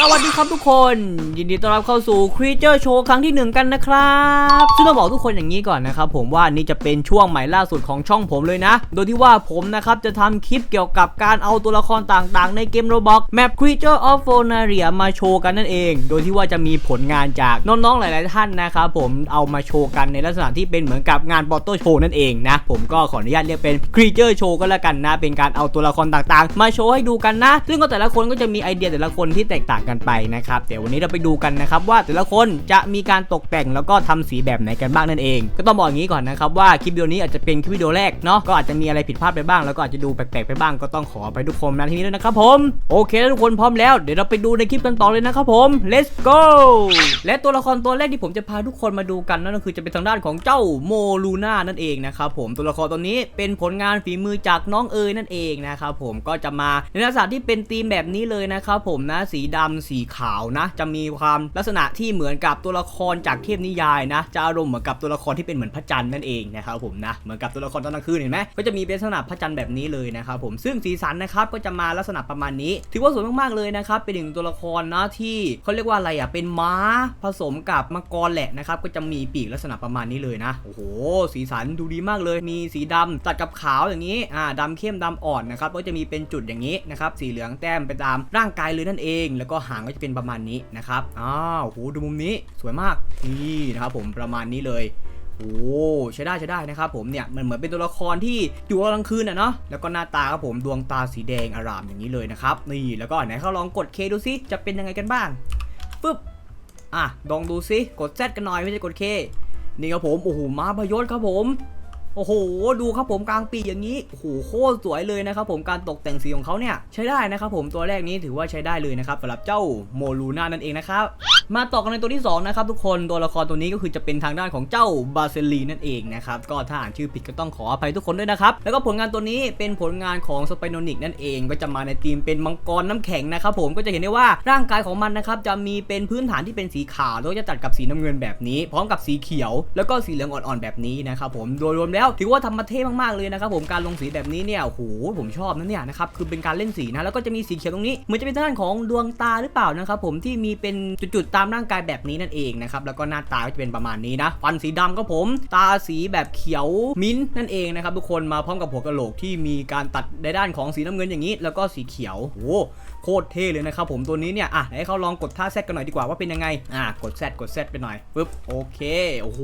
สวัสดีครับทุกคน ยินดีต้อนรับเข้าสู่ Creature Show ครั้งที่หนึ่งกันนะครับ ซึ่งต้องบอกทุกคนอย่างนี้ก่อนนะครับ ผมว่านี่จะเป็นช่วงใหม่ล่าสุดของช่องผมเลยนะ โดยที่ว่าผมนะครับ จะทำคลิปเกี่ยวกับการเอาตัวละครต่างๆ ในเกม Roblox Map Creature of Phonaria มาโชว์กันนั่นเอง โดยที่ว่าจะมีผลงานจากน้องๆหลาย ๆ ท่านนะครับผมเอามาโชว์กันในลักษณะที่เป็นเหมือนกับงานปอโต้โชว์นั่นเองนะผมก็ขออนุญาตเรียกเป็น Creature Show ก็แล้วกันนะ เป็นการเอาตัวละครต่างๆ มาโชว์ให้ดูกันนะ ซึ่งก็แต่ละคนก็จะมีไอเดียแต่ละคนที่แตกต่างกันไปนะครับเดี๋ยววันนี้เราไปดูกันนะครับว่าแต่ละคนจะมีการตกแต่งแล้วก็ทำสีแบบไหนกันบ้างนั่นเอง ก็ต้องบอกอย่างนี้ก่อนนะครับว่าคลิปวิดีโอนี้อาจจะเป็นคลิปวิดีโอแรกเนาะก็อาจจะมีอะไรผิดพลาดไปบ้าง แล้วก็อาจจะดูแปลกๆไปบ้างก็ต้องขอไปทุกคนนะที่นี้ด้วยนะครับผมโอเคทุกคนพร้อมแล้วเดี๋ยวเราไปดูในคลิปกันต่อเลยนะครับผม let's go และตัวละครตัวแรกที่ผมจะพาทุกคนมาดูกันนั่นก็คือจะเป็นทางด้านของเจ้าโมลูน่านั่นเองนะครับผมตัวละครตัวนี้เป็นผลงานฝีมือจากน้องเอ๋ยนั่นเองนะครับผมก็จะมาในลักษณะที่เป็นธีมแบบนี้เลยนะครับผมนะสีดำสีขาวนะ จะมีความลักษณะที่เหมือนกับตัวละครจากเทพนิยายนะ จะอารมณ์เหมือนกับตัวละครที่เป็นเหมือนพระจันทร์นั่นเองนะครับผมนะ เหมือนกับตัวละครตอนกลางคืนเห็นไหมก็จะมีเป็นลักษณะพระจันทร์แบบนี้เลยนะครับผม ซึ่งสีสันนะครับก็จะมาลักษณะประมาณนี้ ถือว่าสวยมากๆเลยนะครับ เป็นหนึ่งตัวละครนะที่เขาเรียกว่าอะไรอะ เป็นม้าผสมกับมังกรแหละนะครับ ก็จะมีปีกลักษณะประมาณนี้เลยนะ โอ้โห สีสันดูดีมากเลย มีสีดำตัดกับขาวอย่างนี้ อ่าดำเข้มดำอ่อนนะครับ ก็จะมีเป็นจุดอย่างนี้นะครับ สีเหลืองแต้มไปตามร่างกายเลยนั่นเอง แล้วก็หางก็จะเป็นประมาณนี้นะครับอ้าวโหดูมุมนี้สวยมากนี่นะครับผมประมาณนี้เลยโอ้ใช้ได้ใช้ได้นะครับผมเนี่ยมันเหมือนเป็นตัวละครที่อยู่กลางคืนอะเนาะแล้วก็หน้าตาครับผมดวงตาสีแดงอารามอย่างนี้เลยนะครับนี่แล้วก็ไหนเขาลองกดเคดูซิจะเป็นยังไงกันบ้างปึ๊บอะลองดูซิกด Z กันหน่อยไม่ใช่กดเคนี่ครับผมโอ้โหมาพยศครับผม โอ้โห ดูครับผมกลางปีอย่างนี้โอ้โหโคตรสวยเลยนะครับผมการตกแต่งสีของเขาเนี่ยใช้ได้นะครับผมตัวแรกนี้ถือว่าใช้ได้เลยนะครับสำหรับเจ้าโมลูน่านั่นเองนะครับมาต่อกันในตัวที่2นะครับทุกคนตัวละครตัวนี้ก็คือจะเป็นทางด้านของเจ้าบาเซลีนั่นเองนะครับก็ถ้าอ่านชื่อผิดก็ต้องขออภัยทุกคนด้วยนะครับแล้วก็ผลงานตัวนี้เป็นผลงานของสไปโนนิกนั่นเองก็จะมาในธีมเป็นมังกรน้ำแข็งนะครับผมก็จะเห็นได้ว่าร่างกายของมันนะครับจะมีเป็นพื้นฐานที่เป็นสีขาวแล้วจะตัดกับสีน้ำเงินแบบนี้ พร้อมกับสีเขียว แล้วก็สีเหลืองอ่อนๆแบบนี้นะครับผมโดยรวมแล้วถือว่าทำมาเท่มากๆเลยนะครับผมการลงสีแบบนี้เนี่ยโหผมชอบนะเนี่ยนะครับคือเป็นการเล่นสีนะแล้วก็จะมีสีเขียวตรงนี้เหมือนจะเป็นด้านของดวงตาหรือเปล่านะครับผมที่มีเป็นจุดๆตามร่างกายแบบนี้นั่นเองนะครับแล้วก็หน้าตาก็จะเป็นประมาณนี้นะฟันสีดำก็ผม ตาสีแบบเขียวมิ้นท์นั่นเองนะครับทุกคนมาพร้อมกับหัวกะโหลกที่มีการตัดในด้านของสีน้ำเงินอย่างนี้ แล้วก็สีเขียวโอ้โคตรเท่เลยนะครับผมตัวนี้เนี่ยอะให้เขาลองกดท่าแซดกันหน่อยดีกว่าว่าเป็นยังไงอะกดแซดกดแซดไปหน่อยปึ๊บโอเคโอ้โห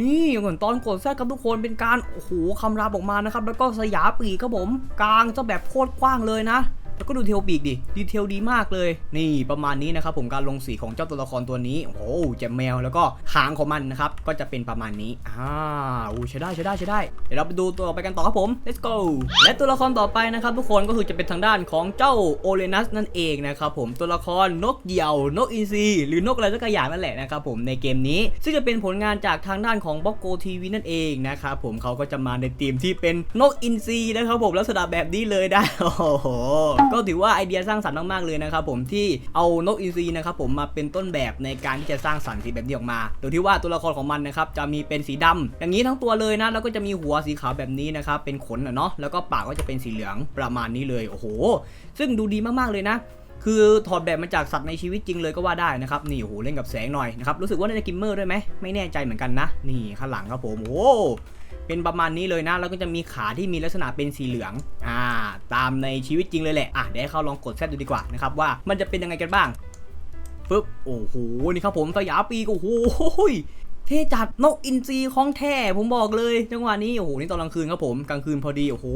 นี่เหมือนตอนกดแซดกับทุกคนเป็นการโอ้โหคำรามออกมานะครับ แล้วก็สยามปีกครับผม กลางจะแบบโคตรกว้างเลยนะ แล้วก็ดูเทลปีกดิ ดีเทลดีมากเลย นี่ประมาณนี้นะครับผมการลงสีของเจ้าตัวละครตัวนี้ โอ้โหแจมแมวแล้วก็หางของมันนะครับ ก็จะเป็นประมาณนี้ อ่าอู้ใช้ได้ใช้ได้ใช้ได้ เดี๋ยวเราไปดูตัวไปกันต่อครับผม let's go และตัวละครต่อไปนะครับทุกคนก็คือจะเป็นทางด้านของเจ้าโอเลนัสนั่นเองนะครับผมตัวละครนกเหยี่ยวนกอีซีหรือนกอะไรสักอย่างนั่นแหละนะครับผมในเกมนี้ ซึ่งจะเป็นผลงานจากทางด้านของบ็อกโกทีวีนั่นเองนะครับผมเขาก็จะมาในธีมที่เป็นนกอินทรีนะครับผมลักษณะแบบนี้เลยได้โอ้โหก็ถือว่าไอเดียสร้างสรรค์มากๆเลยนะครับผมที่เอานกอินทรีนะครับผมมาเป็นต้นแบบในการที่จะสร้างสรรค์สีแบบนี้ออกมา โดยที่ว่าตัวละครของมันนะครับจะมีเป็นสีดำอย่างนี้ทั้งตัวเลยนะแล้วก็จะมีหัวสีขาวแบบนี้นะครับเป็นขนเนาะแล้วก็ปากก็จะเป็นสีเหลืองประมาณนี้เลยโอ้โห ซึ่งดูดีมากๆเลยนะคือถอดแบบมาจากสัตว์ในชีวิตจริงเลยก็ว่าได้นะครับนี่โอ้โหเล่นกับแสงหน่อยนะครับรู้สึกว่าน่าจะกิมเมอร์ด้วยไหมไม่แน่ใจเหมือนกันนะ นี่ข้างหลังครับผมโอ้เป็นประมาณนี้เลยนะ แล้วก็จะมีขาที่มีลักษณะเป็นสีเหลือง อ่า ตามในชีวิตจริงเลยแหละอะเดี๋ยวให้เขาลองกดแซดดูดีกว่านะครับว่ามันจะเป็นยังไงกันบ้างปึ๊บโอ้โหนี่ครับผมสยามปีกโอ้โหเท่จัดนกอินทรีของแท้ผมบอกเลยจังหวะนี้โอ้โหนี่ตอนกลางคืนครับผมกลางคืนพอดีโอ้โห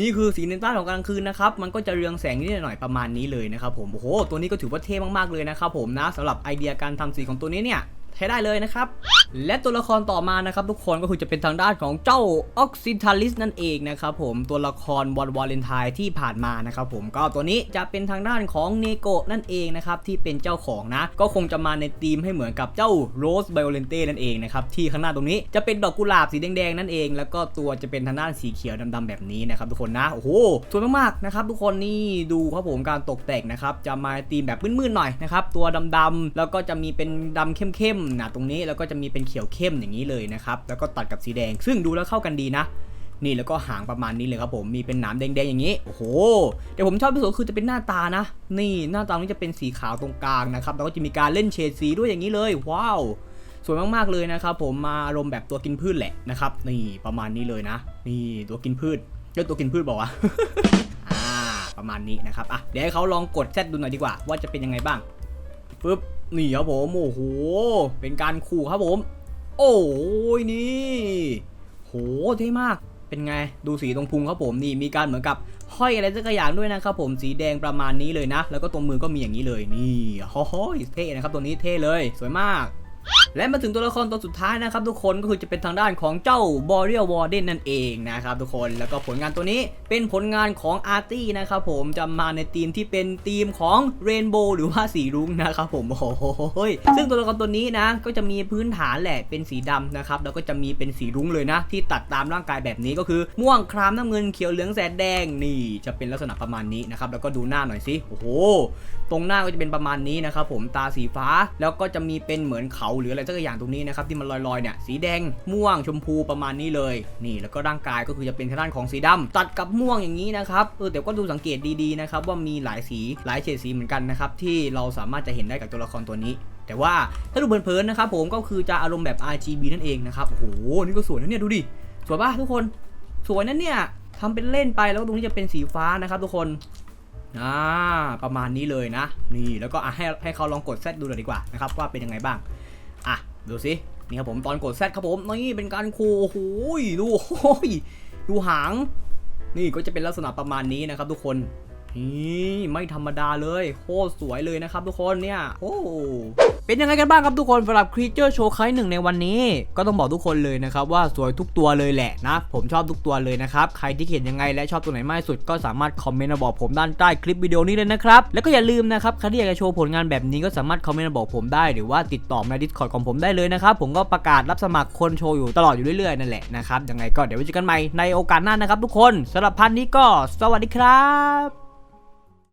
นี่คือสีในต้านของกลางคืนนะครับมันก็จะเรืองแสงนิดหน่อยประมาณนี้เลยนะครับผมโอ้โหตัวนี้ก็ถือว่าเท่มากๆเลยนะครับผมนะสำหรับไอเดียการทำสีของตัวนี้เนี่ยใช้ได้เลยนะครับ และตัวละครต่อมานะครับทุกคนก็คือจะเป็นทางด้านของเจ้าออกซิทัลิสนั่นเองนะครับผมตัวละครวันวาเลนไทน์ที่ผ่านมานะครับผมก็ตัวนี้จะเป็นทางด้านของเนโกะนั่นเองนะครับที่เป็นเจ้าของนะ ก็คงจะมาในธีมให้เหมือนกับเจ้าโรสไบโอเลนเต้นั่นเองนะครับที่ข้างหน้าตรงนี้จะเป็นดอกกุหลาบสีแดงๆนั่นเอง แล้วก็ตัวจะเป็นทางด้านสีเขียวดำๆแบบนี้นะครับทุกคนนะโอ้โหสวยมากๆนะครับทุกคนนี่ดูครับผมการตกแต่งนะครับจะมาธีมแบบมืดๆหน่อยนะครับตัวดำๆแล้วก็จะมีเป็นดำเข้มๆนะตรงนี้แล้วก็จะมีเป็นเขียวเข้มอย่างนี้เลยนะครับ แล้วก็ตัดกับสีแดง ซึ่งดูแล้วเข้ากันดีนะ นี่แล้วก็หางประมาณนี้เลยครับผม มีเป็นหนามแดงๆอย่างนี้ โอ้โหแต่ผมชอบที่สุดคือจะเป็นหน้าตานะ นี่หน้าตามันจะเป็นสีขาวตรงกลางนะครับ แล้วก็จะมีการเล่นเฉดสีด้วยอย่างนี้เลย ว้าว สวยมากๆเลยนะครับผม มาอารมณ์แบบตัวกินพืชแหละนะครับ นี่ประมาณนี้เลยนะ นี่ตัวกินพืชเรียกตัวกินพืชบอกว่าวะอ่าประมาณนี้นะครับ อะ เดี๋ยวให้เขาลองกดแซดดูหน่อยดีกว่า ว่าจะเป็นยังไงบ้างปึ๊บ นี่ครับผมโอ้โหเป็นการขู่ครับผม โอ้ยนี่โหเท่มากเป็นไงดูสีตรงพุงครับผมนี่มีการเหมือนกับห้อยอะไรสักอย่างด้วยนะครับผมสีแดงประมาณนี้เลยนะ แล้วก็ตรงมือก็มีอย่างนี้เลยนี่โอ้โหเท่นะครับตัวนี้เท่เลย สวยมาก และมาถึงตัวละครตัวสุดท้ายนะครับทุกคนก็คือจะเป็นทางด้านของเจ้าบอเรียลวอร์เดนนั่นเองนะครับทุกคนแล้วก็ผลงานตัวนี้เป็นผลงานของอาร์ตี้นะครับผมจะมาในทีมที่เป็นทีมของเรนโบว์หรือว่าสีรุ้งนะครับผมโอ้โหซึ่งตัวละครตัวนี้นะก็จะมีพื้นฐานแหละเป็นสีดำนะครับแล้วก็จะมีเป็นสีรุ้งเลยนะ ที่ตัดตามร่างกายแบบนี้ก็คือ ม่วงครามน้ำเงินเขียวเหลืองแสดแดงนี่จะเป็นลักษณะประมาณนี้นะครับแล้วก็ดูหน้าหน่อยสิโอ้โหตรงหน้าก็จะเป็นประมาณนี้นะครับผมตาสีฟ้าแล้วก็จะมีเป็นเหมือนเขาหรืออะไรสักอย่างตรงนี้นะครับที่มันลอยๆเนี่ยสีแดงม่วงชมพูประมาณนี้เลย นี่แล้วก็ร่างกายก็คือจะเป็นทางด้านของสีดำตัดกับม่วงอย่างนี้นะครับเออแต่ก็ดูสังเกตดีๆนะครับว่ามีหลายสีหลายเฉดสีเหมือนกันนะครับที่เราสามารถจะเห็นได้กับตัวละครตัวนี้แต่ว่าถ้าดูเพลินๆนะครับผมก็คือจะอารมณ์แบบ RGB นั่นเองนะครับโอ้โหนี่ก็สวยนะเนี่ยดูดิสวยป่ะทุกคนสวยนะเนี่ยทำเป็นเล่นไปแล้วตรงนี้จะเป็นสีฟ้านะครับทุกคนอ่าประมาณนี้เลยนะ นี่แล้วก็อะให้ให้เขาลองกดแซดดูหน่อยดีกว่านะครับว่าเป็นยังไงบ้าง อะ ดูสิ นี่ครับผมตอนกดแซดครับผม นี่เป็นการคูโอ้โหดูโอ้ยดูหาง นี่ก็จะเป็นลักษณะประมาณนี้นะครับทุกคน นี่ไม่ธรรมดาเลยโคตรสวยเลยนะครับทุกคนเนี่ยโอ้เป็นยังไงกันบ้างครับทุกคนสำหรับครีเจอร์โชว์ครั้งหนึ่งในวันนี้ ก็ต้องบอกทุกคนเลยนะครับว่าสวยทุกตัวเลยแหละนะ ผมชอบทุกตัวเลยนะครับ ใครที่เห็นยังไงและชอบตัวไหนมากสุด ก็สามารถคอมเมนต์มาบอกผมด้านใต้คลิปวิดีโอนี้เลยนะครับ แล้วก็อย่าลืมนะครับใครที่อยากจะโชว์ผลงานแบบนี้ก็สามารถคอมเมนต์มาบอกผมได้หรือว่าติดต่อมาใน Discord ของผมได้เลยนะครับผมก็ประกาศรับสมัครคนโชว์อยู่ตลอดอยู่เรื่อยๆนั่นแหละนะครับยังไงก็เดี๋ยวไว้เจอกันใหม่ในโอกาสหน้านะครับทุกคนสำหรับพันนี้ก็ สวัสดีครับ